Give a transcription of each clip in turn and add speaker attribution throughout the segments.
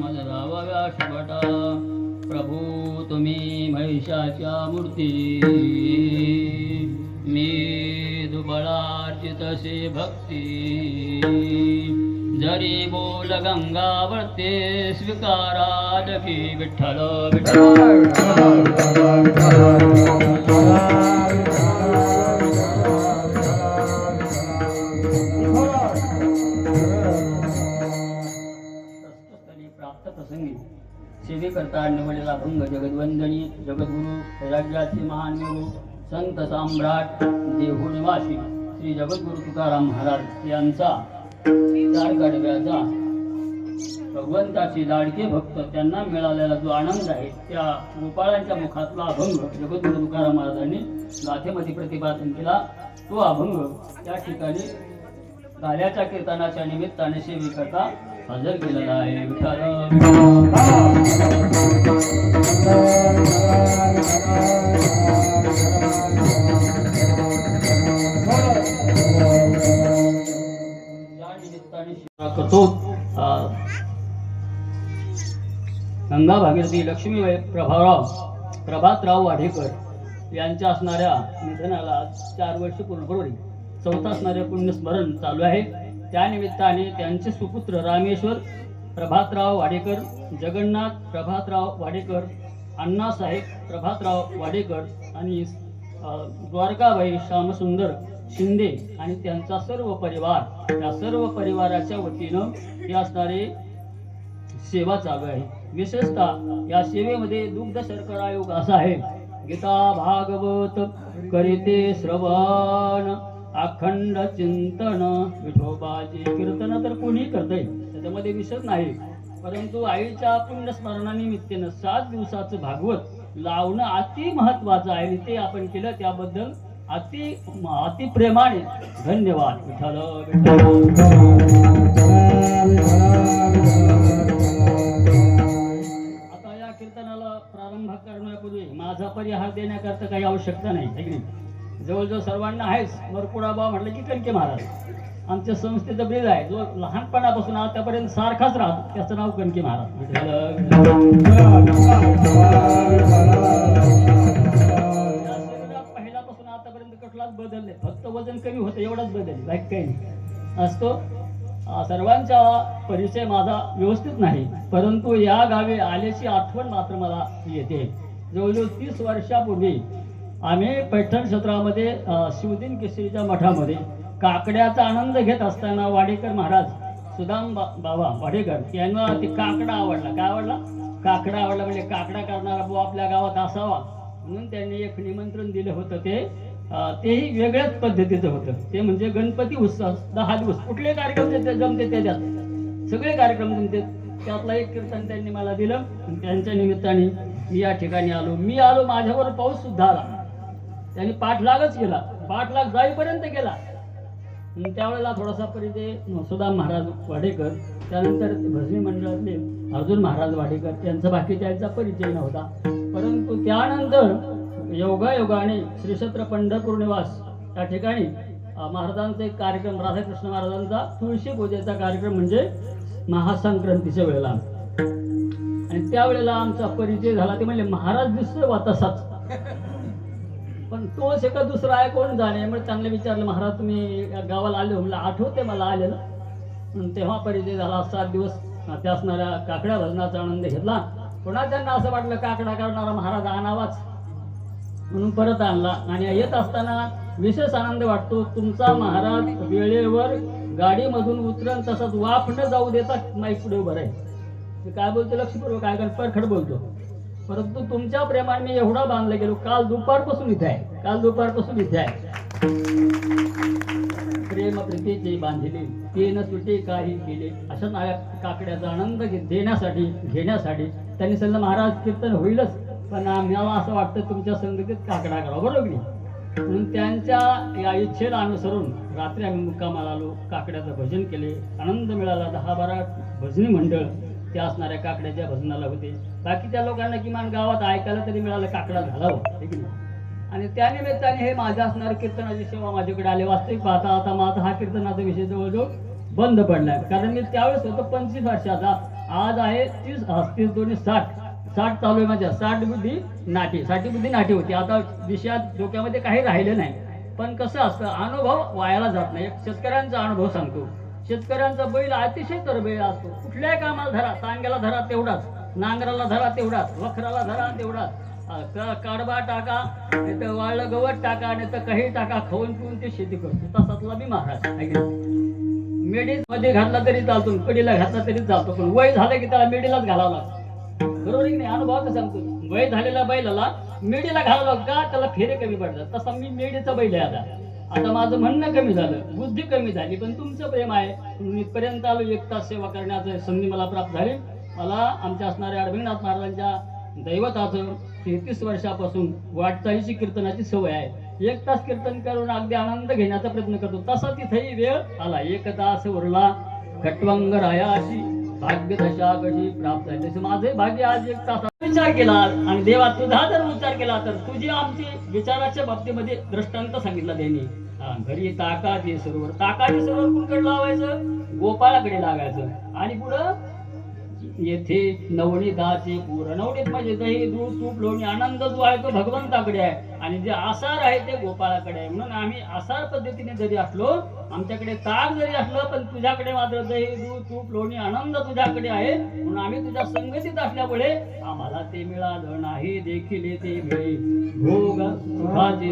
Speaker 1: मजरावव्या शिवटा प्रभू तुम्ही महिषाच्या मूर्ती. मी दुबळार्जितसे भक्ती. जरी बोल गंगावरते स्वीकारा की विठ्ठल. विठ्ठल! सेवेकरता निवडलेला भंग जगद्वंदनी जगद्गुरु राज्याचे महान गुरु संत सम्राट देहू निवासी श्री जगद्गुरु तुकाराम महाराज यांचा चार भगवंताचे लाडके भक्त त्यांना मिळालेला जो आनंद आहे त्या गोपाळांच्या मुखातला अभंग जगद्गुरु तुकाराम महाराजांनी गाथेमध्ये प्रतिपादन केला. तो अभंग त्या ठिकाणी गाल्याच्या कीर्तनाच्या निमित्ताने सेवेकरता हजर केलेला आहे करतो गंगा भागीरथी लक्ष्मीबाई प्रभावराव प्रभातराव वाढेकर यांच्या असणाऱ्या निधनाला आज चार वर्ष पूर्ण बरोबर चौथा असणारे पुण्यस्मरण चालू आहे. त्या निमित्ताने त्यांचे सुपुत्र रामेश्वर प्रभातराव वाडेकर जगन्नाथ प्रभातराव वाडेकर अण्णासाहेब प्रभातराव वाडेकर आणि द्वारकाबाई श्यामसुंदर शिंदे आणि त्यांचा सर्व परिवार या सर्व परिवाराच्या वतीनं हे असणारे सेवा चालू आहे. विशेषतः या सेवेमध्ये दुग्ध शर्करा आयोग असा आहे. गीता भागवत करीते श्रवण. अखंड चिंतन. विठोबाचे कीर्तन तर कोणी करतंय. त्याच्यामध्ये विषय नाही. परंतु आईच्या पुण्यस्मरणानिमित्तानं सात दिवसाचं भागवत लावणं अति महत्वाचं आहे. आणि ते आपण केलं त्याबद्दल अति अति प्रेमाने धन्यवाद. विठ्ठल आता या कीर्तनाला प्रारंभ करण्यापूर्वी माझा परिहार देण्याकरता काही आवश्यकता नाही? जवळजवळ सर्वांना आहेच. मरकुडाबा म्हटलं की कणके महाराज. आमच्या संस्थेचा ब्रिज आहे. जो लहानपणापासून आतापर्यंत सारखाच राहतो. त्याचं नाव कणके महाराज. पहिल्यापासून आतापर्यंत कुठलाच बदल नाही. फक्त वजन कमी होतं एवढाच बदल बाईक काही नाही. असतो? सर्वांचा परिचय माझा व्यवस्थित नाही. परंतु या गावी आल्याची आठवण मात्र मला येते. जवळजवळ तीस वर्षापूर्वी आम्ही पैठण क्षेत्रामध्ये अं, शिवदिन केसरीच्या मठामध्ये काकड्याचा आनंद घेत असताना वाडेकर महाराज सुदाम बा बाबा वाडेकर यांना ते काकडा आवडला. काय आवडला? काकडा आवडला म्हणजे काकडा करणारा भाऊ आपल्या गावात असावा. म्हणून त्यांनी एक निमंत्रण दिलं होतं ते. तेही वेगळ्याच पद्धतीचं होतं. ते म्हणजे गणपती उत्सव दहा दिवस. कुठले कार्यक्रम ते- जमते त्याच्यात सगळे कार्यक्रम जमते. त्यातला एक कीर्तन त्यांनी मला दिलं. त्यांच्या निमित्ताने मी या ठिकाणी आलो. मी आलो माझ्यावर पाऊस सुद्धा आला. त्यांनी पाठलागच केला. पाठलाग जाईपर्यंत केला. त्यावेळेला थोडासा परिचय सुदाम महाराज वाडेकर त्यानंतर भजनी मंडळातले अर्जुन महाराज वाडेकर यांचं बाकीच्या परिचय नव्हता. परंतु त्यानंतर योगायोगाने श्रीक्षेत्र पंढरपूर निवास या ठिकाणी महाराजांचा एक कार्यक्रम राधाकृष्ण महाराजांचा तुळशी पूजेचा कार्यक्रम म्हणजे महासंक्रांतीच्या वेळेला आणि त्यावेळेला आमचा परिचय झाला ते म्हणजे महाराज दिसतोय वा पण तोच एका दुसरा आहे कोण जाणे? मग चांगलं विचारलं महाराज तुम्ही गावाला आले हो. म्हणलं आठवते मला आलेलं. तेव्हा परिचय झाला. सात दिवस त्या असणाऱ्या काकड्या भजनाचा आनंद घेतला. पुन्हा त्यांना असं वाटलं काकडा करणारा महाराज आणावाच. म्हणून परत आणला. आणि येत असताना विशेष आनंद वाटतो तुमचा महाराज वेळेवर गाडीमधून उतरण तसंच वाफ न जाऊ देता माईक पुढे उभं आहे काय बोलतो? लक्षपूर्वक काय कारण परखड बोलतो. परंतु तुमच्या प्रेमाने मी एवढा बांधला गेलो. काल दुपारपासून इथे आहे. काल दुपारपासून इथे आहे. प्रेम प्रीतीचे बांधिले ते न सुटे काही केले. अशा नाव्या काकड्याचा आनंद देण्यासाठी घेण्यासाठी त्यांनी सांगितलं महाराज कीर्तन होईलच. पण आम्हाला असं वाटतं तुमच्या संगतीत काकडा करावं बरोबर की म्हणून त्यांच्या या इच्छेला अनुसरून रात्री आम्ही मुक्कामाला आलो. काकड्याचं भजन केले. आनंद मिळाला. दहा बारा भजनी मंडळ त्या असणाऱ्या काकड्याच्या भजनाला होते. बाकीच्या लोकांना किमान गावात ऐकायला तरी मिळालं काकडा झाला. होता की नाही? आणि त्या निमित्ताने हे माझ्या असणारे कीर्तनाची सेवा माझ्याकडे आले. वास्तविक पाहता आता माझा हा कीर्तनाचा विषय जवळजवळ बंद पडलाय. कारण मी त्यावेळेस होतो पंचवीस वर्षाचा. आज आहे तीस हस्तीस तीस दोन्ही साठ. साठ चालू आहे माझ्या. साठ बुद्धी नाठी. साठी बुद्धी नाठी होती. आता विषयात डोक्यामध्ये काही राहिलं नाही. पण कसं असतं अनुभव वायाला जात नाही. एक शेतकऱ्यांचा अनुभव सांगतो. शेतकऱ्यांचा बैल अतिशय तरबेळ असतो. कुठल्याही कामाला धरा सांग्याला धरा तेवढाच नांगराला धरा तेवढाच वखराला धरा तेवढाच. काडबा टाका नाही तर वाळलं गवत टाका नाही तर काही टाका खाऊन पिऊन ते शेती करतो. तसातला मी महाराज मेडीजमध्ये घातला तरी चालतो कडीला घातला तरी चालतो पण वय झालं की त्याला मेडीलाच घालावं लागतं. बरोबर की नाही? अनुभव सांगतो वय झालेल्या बैलाला मेडीला घालावं लागतं का? त्याला फेरे कमी पडतात. तसा मी मेडीचा बैल आहे आता. आता माझं म्हणणं कमी झालं बुद्धी कमी झाली पण तुमचं प्रेम आहे. म्हणून इथपर्यंत आलो एक तास सेवा करण्याचं संधी मला प्राप्त झाली. मला आमच्या असणाऱ्या अडविनाथ महाराजांच्या दैवताचं तेहतीस वर्षापासून वाटचालीची कीर्तनाची सवय आहे. एक तास कीर्तन करून अगदी आनंद घेण्याचा प्रयत्न करतो. तसा तिथेही वेळ आला. एक तास उरला खटवंग रायाशी भाग्य दशा कशी प्राप्त झाली. तसे माझे भाग्य आज एक तास विचार केला आणि देवा तुझा जर विचार केला तर तुझी आमची विचाराच्या बाबतीमध्ये दृष्टांत सांगितला त्यांनी. घरी ताकाचे सरोवर. ताकाचे सरोवर कुणकडे लावायचं? गोपाळाकडे लागायचं. आणि पुढं? येथे नवनीताचे पूर नवनीत म्हणजे दही दूध तूप लोणी आनंद जो आहे तो भगवंताकडे आहे. आणि जे आसार आहे ते गोपाळाकडे आहे. म्हणून आम्ही आसार पद्धतीने जरी असलो आमच्याकडे ताक जरी असलं पण तुझ्याकडे मात्र दही दूध तूप लोणी आनंद तुझ्याकडे आहे. म्हणून आम्ही तुझ्या संगतीत असल्यामुळे आम्हाला ते मिळालं नाही. देखील ते मिळे भोग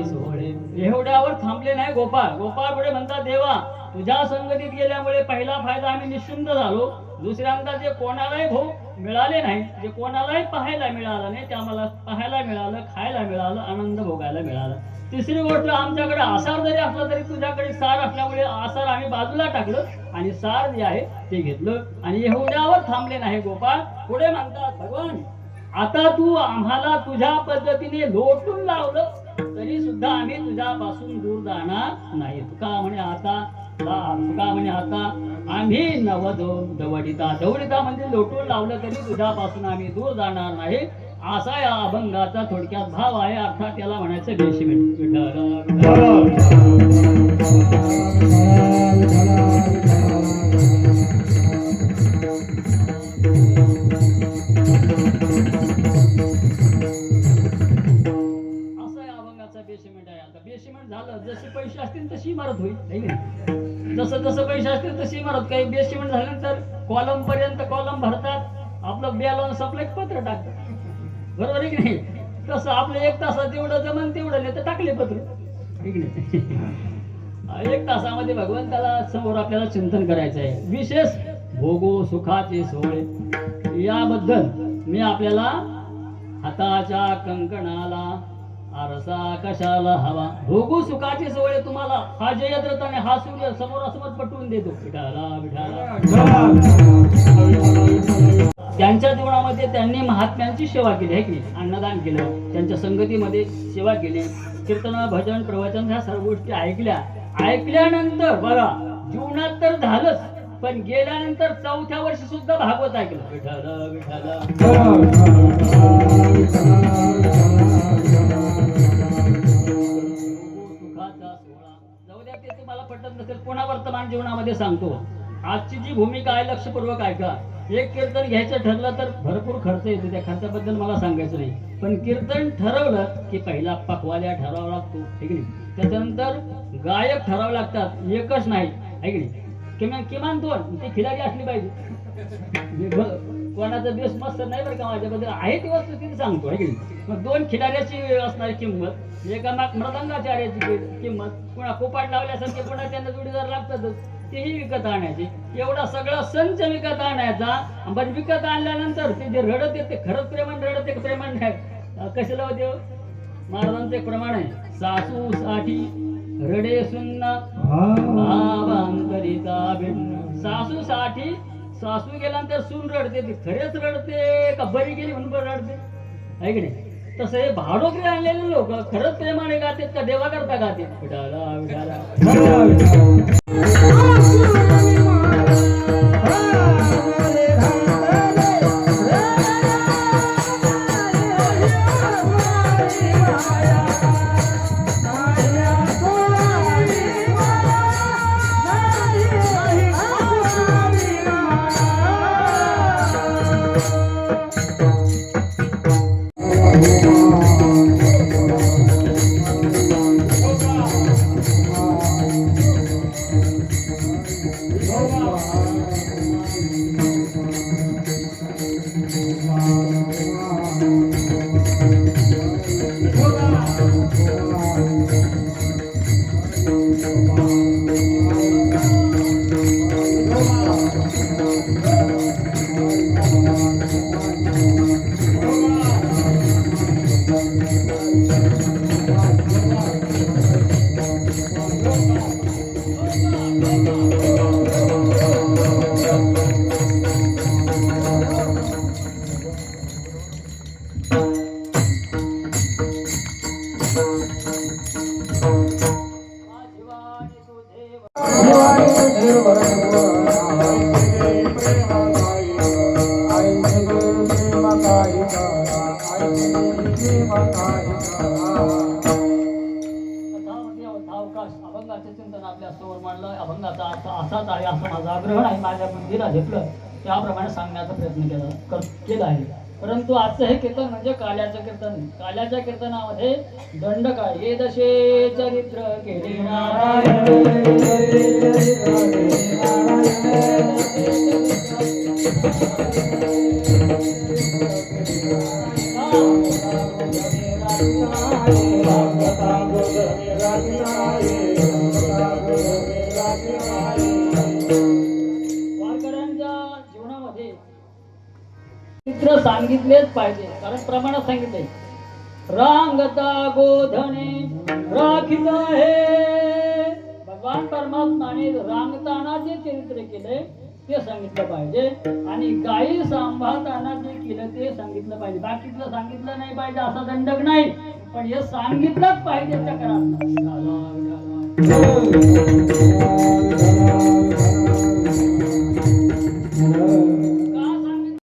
Speaker 1: सोहळे. एवढ्यावर थांबले नाही गोपाळ. गोपाळ पुढे म्हणतात देवा तुझ्या संगतीत गेल्यामुळे पहिला फायदा आम्ही निश्चिंत झालो. दुसऱ्यांदा जे कोणालाही भोग मिळाले नाही. जे कोणालाही पाहायला मिळालं नाही ते आम्हाला पाहायला मिळालं खायला मिळालं आनंद भोगायला मिळाला. तिसरी गोष्ट आमच्याकडे आसार जरी असला तरी तुझ्याकडे सार असल्यामुळे आसार आम्ही बाजूला टाकलं आणि सार जे आहे ते घेतलं. आणि एवढ्यावर थांबले नाही गोपाळ. पुढे म्हणतात भगवान आता तू आम्हाला तुझ्या पद्धतीने लोटून लावलं तरी सुद्धा आम्ही तुझ्यापासून दूर जाणार नाहीत. का म्हणे आता तुका म्हणे आता आम्ही नव दवडिता. दवडिता म्हणजे लोटून लावलं तरी तुझ्यापासून आम्ही दूर जाणार नाही. असा या अभंगाचा थोडक्यात भाव आहे. अर्थात त्याला म्हणायचं बेसिमेंट असा या अभंगाचा बेसिमेंट आहे. आता बेसिमेंट झालं. जसे पैसे असतील तशी इमारत होईल. नाही जसं जसं पैसे असतील तशी इमारत काही बेसिमेंट झाल्यानंतर कॉलम पर्यंत कॉलम भरतात. आपलं बॅलन्स आपलं एक पत्र टाकतात. बरोबर आहे की नाही? तसं आपलं एक तासात जेवढं जमन तेवढं नाही तर टाकले पत्र. नाही? एक तासामध्ये भगवंताला समोर आपल्याला चिंतन करायचं आहे. विशेष भोगो सुखाचे सोळे. याबद्दल मी आपल्याला हाताच्या कंकणाला आरसा कशाला हवा? भोगू सुखाची सवय तुम्हाला. हा जयद्रथाने हा सूर्य समोरासमोर पटवून देतो. विठाला विठाला त्यांच्या जीवनामध्ये त्यांनी महात्म्यांची सेवा केली आहे की अन्नदान केलं. त्यांच्या संगतीमध्ये सेवा केली. कीर्तन भजन प्रवचन ह्या सर्व गोष्टी ऐकल्या. ऐकल्यानंतर बघा जीवनात तर झालंच पण गेल्यानंतर चौथ्या वर्षी सुद्धा भागवत ऐकलं. विठाला विठाला तर पुन्हा वर्तमान जीवनामध्ये सांगतो. आजची जी भूमिका आहे लक्षपूर्वक ऐका. एक कीर्तन घ्यायचं ठरलं तर भरपूर खर्च येतो. त्या खर्चाबद्दल मला सांगायचं नाही. पण कीर्तन ठरवलं की पहिला पकवाल्या ठरावा लागतो ठीक नाही? त्याच्यानंतर गायक ठराव लागतात एकच नाही है की नाही? किमान किमान दोन ती खिलाडी असली पाहिजे. कोणाचा बेस मस्त नाही बरं का माझ्याबद्दल. आहे ती वस्तू तिथे सांगतो आहे की मग दोन खिलाऱ्याची असणारी किंमत एका माग मृदंगाचार्याची किंमत पुन्हा कोपाट लावल्यासारखे पुन्हा त्यांना जोडीदार लागतातच. तेही विकत आणायचे. एवढा सगळा संच विकत आणायचा. पण विकत आणल्यानंतर ते जे रडत येते खरंच प्रेमान रडत एक प्रेमान कशाला होते हो? महाराजांचं एक प्रमाण आहे. सासू साठी रडे सुन्ना भावांतरिता भिन्न. सासू साठी सासू गेल्यानंतर सून रडते ती खरेच रडते का बरी गेली म्हणून बरं रडते? आहे की नाही? तसं हे भाडोकरी आणलेले लोक खरंच प्रेमाने गातात का देवा करता गाते विडाला विठाला शिवानी अवकाश अभंगाचे चिंतन आपल्यासमोर मांडलं अभंगाचा अर्थ असाच आहे असं माझा आग्रह आहे माझ्या बुद्धीला झेपलं त्याप्रमाणे सांगण्याचा प्रयत्न केला कर- केला आहे परंतु आजचं हे कीर्तन म्हणजे काल्याचं कीर्तन काल्याच्या कीर्तनामध्ये दंडकाळ ये दशे चरित्र केले प्रमाणात सांगितले रांगता गोधने राखित हे भगवान परमात्माने रांगताना जे चरित्र केले ते सांगितलं पाहिजे. आणि गायी सांभाळताना जे केलं ते सांगितलं पाहिजे. बाकीतलं सांगितलं नाही पाहिजे असा दंडक नाही. पण हे सांगितलंच पाहिजे त्या